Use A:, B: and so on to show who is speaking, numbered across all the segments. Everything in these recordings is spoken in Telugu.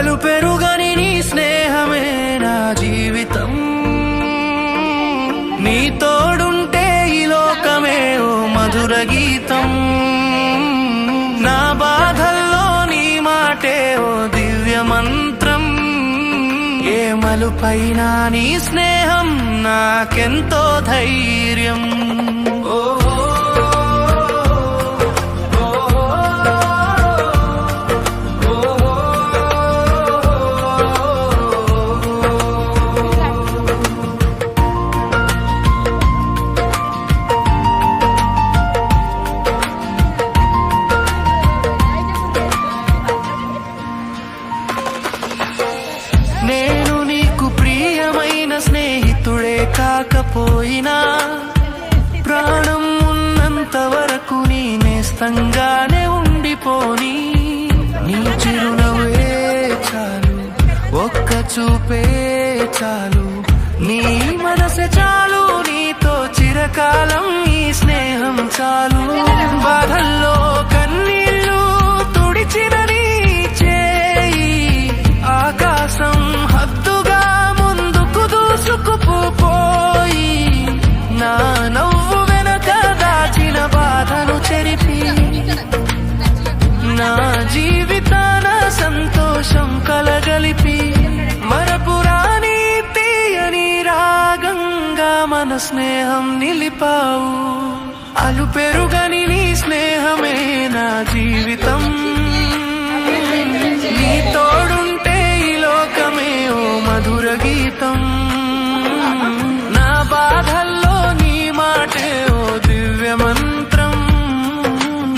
A: పలు పెరుగని నీ స్నేహమే నా జీవితం. నీ తోడుంటే ఈ లోకమే ఓ మధుర గీతం. నా బాధల్లో నీ మాటే ఓ దివ్య మంత్రం ఏ మలుపైన నీ స్నేహం నాకెంతో ధైర్యం. స్నేహితుడే కాకపోయినా ప్రాణం ఉన్నంత వరకు నీ నేస్తంగానే ఉండిపోని. నీ చిరునవ్వే చాలు ఒక్క చూపే చాలు. నీ మనసే చాలు నీతో చిరకాలం ఈ స్నేహం చాలు. బాధల్లో మన స్నేహం నిలిపావు. అలు పెరుగని నీ స్నేహమే నా జీవితం. నీ తోడుంటే ఈ లోకమే ఓ మధుర గీతం. నా బాధల్లో నీ మాటే ఓ దివ్య మంత్రం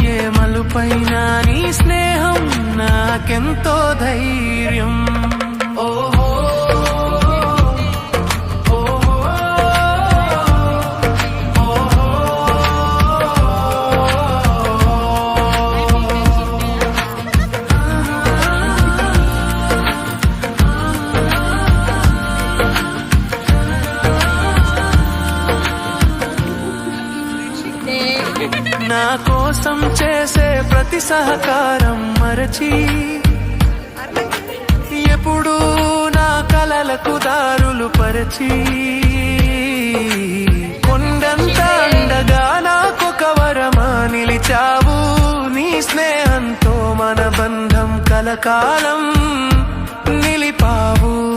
A: ఏ మలుపైన నీ స్నేహం నాకెంతో ధైర్యం. నా కోసం చేసే ప్రతి సహకారం మరచి ఎప్పుడు నా కలలకు దారులు పరచి. కొండంత అండగా నాకొక వరమా నిలిచావు. నీ స్నేహంతో మన బంధం కలకాలం నిలిపావు.